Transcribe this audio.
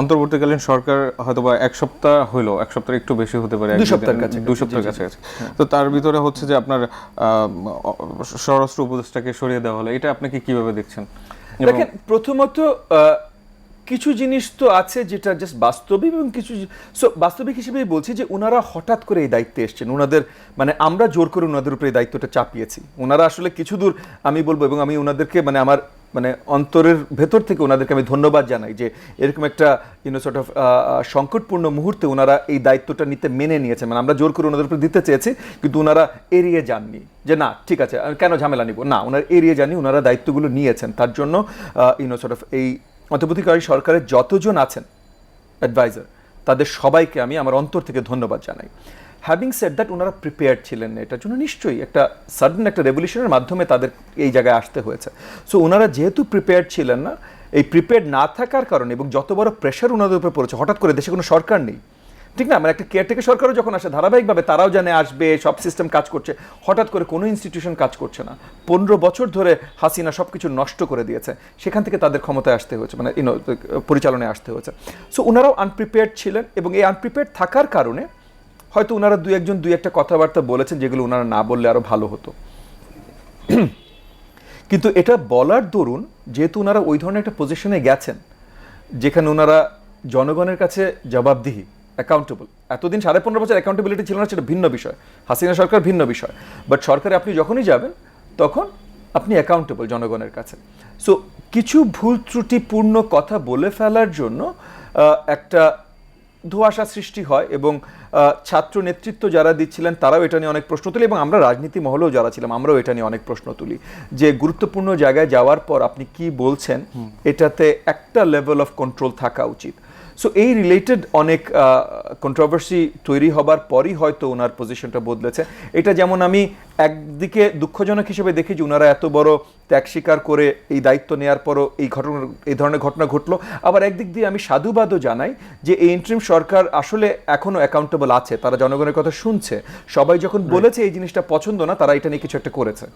অন্তর্বর্তীকালীন সরকার হয়তো বা এক সপ্তাহ হইল এক সপ্তাহ একটু বেশি হতে পারে দুই সপ্তাহের কাছাকাছি, দুই সপ্তাহের জি, জি। তো তার ভিতরে হচ্ছে যে আপনার স্বরাষ্ট্র উপদেষ্টাকে সরিয়ে দেওয়া হলো এটা আপনি কি কীভাবে দেখছেন? দেখেন প্রথমত কিছু জিনিস তো আছে যেটা জাস্ট বাস্তবিক এবং কিছু সো বাস্তবিক হিসেবেই বলছি যে ওনারা হঠাৎ করে এই দায়িত্বে এসছেন। ওনাদের মানে আমরা জোর করে ওনাদের উপরে এই দায়িত্বটা চাপিয়েছি। ওনারা আসলে কিছু দূর আমি বলব এবং আমি ওনাদেরকে মানে আমার মানে অন্তরের ভেতর থেকে ওনাদেরকে আমি ধন্যবাদ জানাই যে এরকম একটা ইউনো সর্ট অফ সংকটপূর্ণ মুহূর্তে ওনারা এই দায়িত্বটা নিতে মেনে নিয়েছেন। মানে আমরা জোর করে ওনাদের উপরে দিতে চেয়েছি, কিন্তু ওনারা এড়িয়ে যাননি যে না, ঠিক আছে কেন ঝামেলা নিব? না, ওনারা এড়িয়ে যাননি, ওনারা দায়িত্বগুলো নিয়েছেন। তার জন্য ইউনো সর্ট অফ এই অন্তর্বর্তীকারী সরকারের যতজন আছেন অ্যাডভাইজার তাদের সবাইকে আমি আমার অন্তর থেকে ধন্যবাদ জানাই। হ্যাভিং সেট দ্যাট ওনারা প্রিপেয়ার্ড ছিলেন এটার জন্য নিশ্চয়ই একটা সাডেন একটা রেভলিউশনের মাধ্যমে তাদের এই জায়গায় আসতে হয়েছে। সো ওনারা যেহেতু প্রিপেয়ার্ড ছিলেন না, এই প্রিপেয়ার্ড না থাকার কারণে এবং যত বড় প্রেশার ওনাদের উপরে পড়েছে, হঠাৎ করে দেশে কোনো সরকার নেই, ঠিক না? মানে একটা কেয়ারটেকার সরকারও যখন আসে, ধারাবাহিকভাবে তারাও জানে আসবে, সব সিস্টেম কাজ করছে, হঠাৎ করে কোনো ইনস্টিটিউশন কাজ করছে না। পনেরো বছর ধরে হাসিনা সব কিছু নষ্ট করে দিয়েছে। সেখান থেকে তাদের ক্ষমতায় আসতে হয়েছে মানে পরিচালনায় আসতে হয়েছে। সো ওনারাও আনপ্রিপেয়ার্ড ছিলেন এবং এই আনপ্রিপেয়ার্ড থাকার কারণে হয়তো ওনারা দুই একজন দুই একটা কথাবার্তা বলেছেন যেগুলো ওনারা না বললে আরও ভালো হতো। কিন্তু এটা বলার দরুন যেহেতু ওনারা ওই ধরনের একটা পজিশনে গেছেন, যেখানে ওনারা জনগণের কাছে জবাবদিহি অ্যাকাউন্টেবল এতদিন সাড়ে পনেরো বছর অ্যাকাউন্টেবিলিটি ছিল না, সেটা ভিন্ন বিষয়। হাসিনা সরকার ভিন্ন বিষয়। বাট সরকারে আপনি যখনই যাবেন, তখন আপনি অ্যাকাউন্টেবল জনগণের কাছে। সো কিছু ভুল ত্রুটিপূর্ণ কথা বলে ফেলার জন্য একটা ধোঁয়াশা সৃষ্টি হয় এবং আহ, ছাত্র নেতৃত্ব যারা দিচ্ছিলেন তারাও এটা নিয়ে অনেক প্রশ্ন তুলি এবং আমরা রাজনীতি মহলেও যারা ছিলাম আমরাও এটা নিয়ে অনেক প্রশ্ন তুলি। যে গুরুত্বপূর্ণ জায়গায় যাওয়ার পর আপনি কি বলছেন এটাতে একটা লেভেল অফ কন্ট্রোল থাকা উচিত। সো এই রিলেটেড অনেক কন্ট্রোভার্সি তৈরি হবার পরই হয়তো ওনার পজিশনটা বদলেছে। এটা যেমন আমি একদিকে দুঃখজনক হিসেবে দেখি যে ওনারা এত বড় ত্যাগ স্বীকার করে এই দায়িত্ব নেওয়ার পরও এই ঘটনা এই ধরনের ঘটনা ঘটলো। আবার একদিক দিয়ে আমি সাধুবাদও জানাই যে এই ইন্ট্রিম সরকার আসলে এখনও অ্যাকাউন্টেবল আছে তারা জনগণের কথা শুনছে। সবাই যখন বলেছে এই জিনিসটা পছন্দ না তারা এটা নিয়ে কিছু একটা করেছে।